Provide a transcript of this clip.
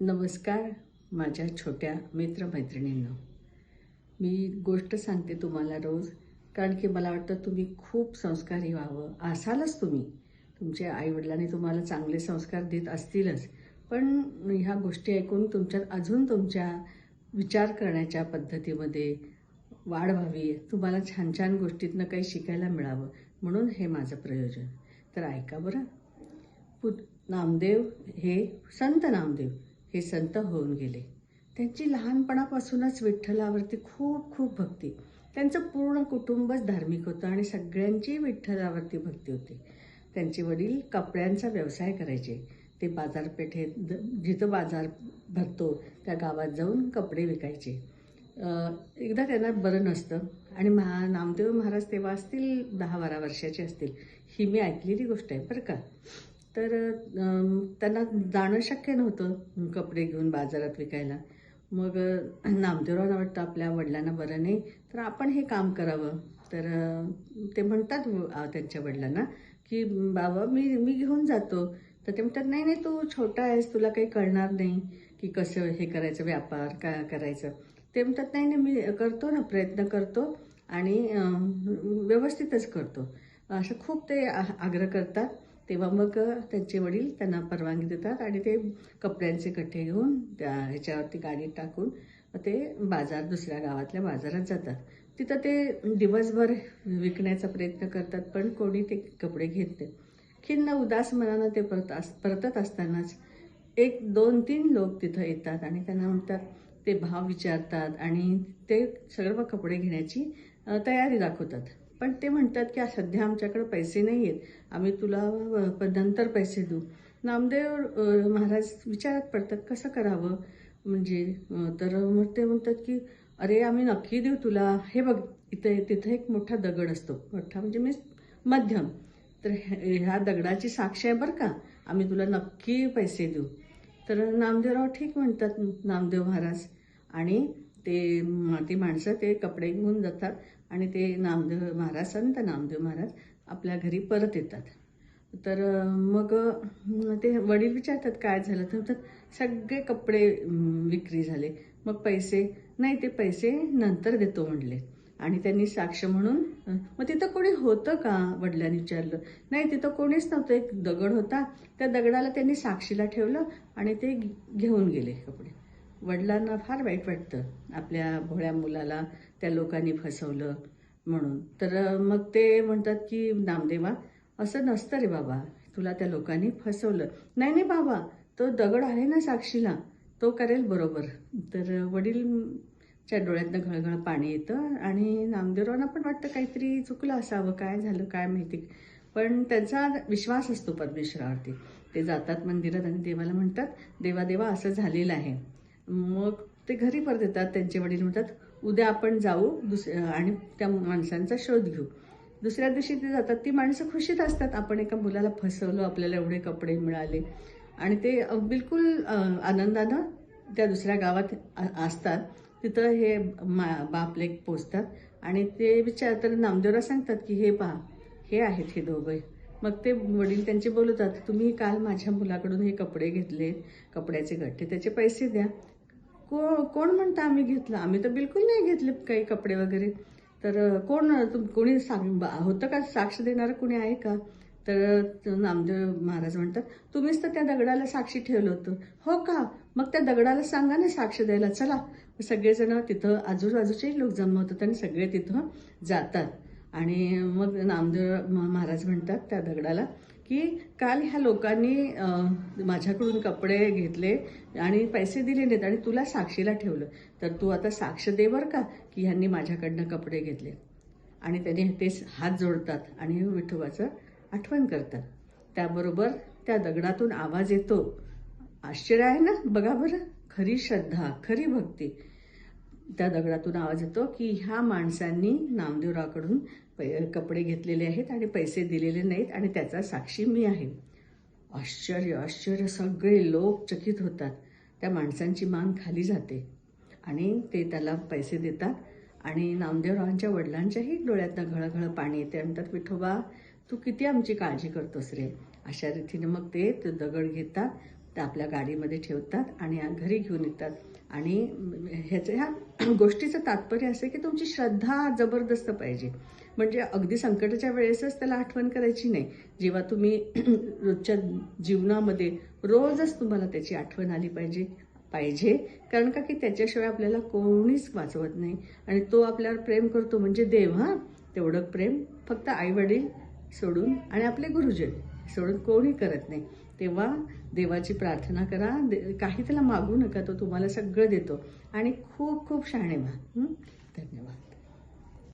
नमस्कार माझ्या छोट्या मित्रमैत्रिणींनो. मी गोष्ट सांगते तुम्हाला रोज कारण की मला वाटतं तुम्ही खूप संस्कारी व्हावं. असालच तुम्ही. तुमच्या आईवडिलांनी तुम्हाला चांगले संस्कार देत असतीलच. पण ह्या गोष्टी ऐकून तुमच्यात अजून तुमच्या विचार करण्याच्या पद्धतीमध्ये वाढ व्हावी. तुम्हाला छान छान गोष्टीतनं काही शिकायला मिळावं. म्हणून हे माझं प्रयोजन. तर ऐका बरं. पु नामदेव हे संत नामदेव. हे संत होऊन गेले. त्यांची लहानपणापासूनच विठ्ठलावरती खूप खूप भक्ती. त्यांचं पूर्ण कुटुंबच धार्मिक होतं आणि सगळ्यांची विठ्ठलावरती भक्ती होती. त्यांचे वडील कपड्यांचा व्यवसाय करायचे. ते बाजारपेठेत जिथं बाजार भरतो त्या गावात जाऊन कपडे विकायचे. एकदा त्यांना बरं नसतं आणि महा नामदेव महाराज तेव्हा असतील दहा बारा वर्षाचे असतील ही मी ऐकलेली गोष्ट आहे बरं का? तर त्यांना जाणं शक्य नव्हतं कपडे घेऊन बाजारात विकायला. मग अं, नामदेवरावांना वाटतं आपल्या वडिलांना बरं नाही तर आपण हे काम करावं. तर ते म्हणतात त्यांच्या वडिलांना की बाबा मी मी घेऊन जातो. तर ते म्हणतात नाही नाही तू छोटा आहेस तुला काही कळणार नाही की कसं हे करायचं व्यापार का करायचं. ते म्हणतात नाही नाही मी करतो ना प्रयत्न करतो आणि व्यवस्थितच करतो. असं खूप ते आ- आग्रह करतात. तेव्हा मग त्यांचे वडील त्यांना परवानगी देतात आणि ते कपड्यांचे कट्टे घेऊन त्या ह्याच्यावरती गाडीत टाकून ते बाजार दुसऱ्या गावातल्या बाजारात जातात. तिथं ते दिवसभर विकण्याचा प्रयत्न करतात पण कोणी ते कपडे घेत नाही. खिन्न उदास मनानं ते परत अस परतत असतानाच एक दोन तीन लोक तिथं येतात आणि त्यांना म्हणतात ते भाव विचारतात आणि ते सर्व कपडे घेण्याची तयारी दाखवतात. पण ते म्हणतात की सध्या आमच्याकडे पैसे नाही आहेत आम्ही तुला अ, नंतर पैसे देऊ. नामदेव महाराज विचारात पडतात कसं करावं? म्हणजे तर मग ते म्हणतात की अरे आम्ही नक्की देऊ तुला. हे बघ इथे तिथं एक मोठा दगड असतो. मोठा म्हणजे मी मध्यम. तर ह्या ह्या दगडाची साक्ष आहे बरं का. आम्ही तुला नक्की पैसे देऊ. तर नामदेवराव ठीक म्हणतात नामदेव महाराज. आणि ते ती माणसं ते कपडे घेऊन जातात. आणि ते नामदेव महाराज संत नामदेव महाराज आपल्या घरी परत येतात. तर मग ते वडील विचारतात काय झालं? तर म्हणतात सगळे कपडे विक्री झाले. मग पैसे नाही ते पैसे नंतर देतो म्हणले. आणि त्यांनी साक्ष म्हणून मग तिथं कोणी होतं का? वडिलांनी विचारलं. नाही तिथं कोणीच नव्हतं. एक दगड होता. त्या दगडाला त्यांनी साक्षीला ठेवलं आणि ते घेऊन गेले कपडे. वडिलांना फार वाईट वाटतं. आपल्या भोळ्या मुलाला त्या लोकांनी फसवलं म्हणून. तर मग ते म्हणतात की नामदेवा असं नसतं रे बाबा. तुला त्या लोकांनी फसवलं. नाही नाही बाबा. तो दगड आहे ना साक्षीला. तो करेल बरोबर. तर वडीलच्या डोळ्यातनं घळघळ पाणी येतं आणि नामदेवरावांना पण वाटतं काहीतरी चुकलं असावं. काय झालं काय माहिती. पण त्यांचा विश्वास असतो परमेश्वरावरती. ते जातात मंदिरात आणि देवाला म्हणतात देवा देवा असं झालेलं आहे. मग ते घरी परत येतात त्यांचे वडील म्हणतात उद्या आपण जाऊ दुस आणि त्या माणसांचा शोध घेऊ. दुसऱ्या दिवशी ते जातात ती माणसं खुशीत असतात. आपण एका मुलाला फसवलं आपल्याला एवढे कपडे मिळाले. आणि ते बिलकुल आनंदानं त्या दुसऱ्या गावात असतात. तिथं हे मा बापलेक पोचतात. आणि ते विचार तर नामदेवरा सांगतात की हे पहा हे आहेत हे दोघं मग ते वडील त्यांचे बोलवतात तुम्ही काल माझ्या मुलाकडून हे कपडे घेतले कपड्याचे गठ्ठे त्याचे पैसे द्या. को कोण म्हणतं आम्ही घेतलं? आम्ही तर बिलकुल नाही घेतले काही कपडे वगैरे. तर कोण तुम कोणी सांग बा- होतं का साक्ष देणारं कोणी आहे का? तर नामदेव महाराज म्हणतात तुम्हीच तर त्या दगडाला साक्षी ठेवलं होतं. हो का? मग त्या दगडाला सांगा ना साक्ष द्यायला. चला. सगळेजण तिथं आजूबाजूचे लोक जमा होतात आणि सगळे तिथं जातात. आणि मग नामदेव महाराज म्हणतात त्या दगडाला की काल ह्या लोकांनी माझ्याकडून कपडे घेतले आणि पैसे दिले नाहीत आणि तुला साक्षीला ठेवलं. तर तू आता साक्ष दे बरं का की ह्यांनी माझ्याकडनं कपडे घेतले. आणि त्याने ते हात जोडतात आणि विठोबाचं आठवण करतात. त्याबरोबर त्या दगडातून आवाज येतो. आश्चर्य आहे ना? बघा बरं. खरी श्रद्धा खरी भक्ती. त्या दगडातून आवाज येतो की ह्या माणसांनी नामदेवरावकडून पै कपडे घेतलेले आहेत आणि पैसे दिलेले नाहीत आणि त्याचा साक्षी मी आहे. आश्चर्य आश्चर्य सगळे लोक चकित होतात. त्या माणसांची मान खाली जाते आणि ते त्याला पैसे देतात आणि नामदेवरावांच्या वडिलांच्याही डोळ्यातनं घळघळ पाणी येते म्हणतात विठोबा तू किती आमची काळजी करतोस रे? अशा रीतीने मग ते ते दगड घेतात. त्या आपल्या गाडीमध्ये ठेवतात आणि घरी घेऊन येतात. आणि ह्याचं ह्या गोष्टीचं तात्पर्य असं की तुमची श्रद्धा जबरदस्त पाहिजे. म्हणजे अगदी संकटाच्या वेळेसच त्याला आठवण करायची नाही. जेव्हा तुम्ही रोजच्या जीवनामध्ये रोजच तुम्हाला त्याची आठवण आली पाहिजे पाहिजे. कारण का की त्याच्याशिवाय आपल्याला कोणीच वाचवत नाही. आणि तो आपल्यावर प्रेम करतो म्हणजे देव हां. तेवढं प्रेम फक्त आईवडील सोडून आणि आपले गुरुजन. सोडून कोणी करत नाही. तेव्हा देवाची प्रार्थना करा. दे काही त्याला मागू नका तो तुम्हाला सगळं देतो. आणि खूप खूप शहाणे व्हा. धन्यवाद.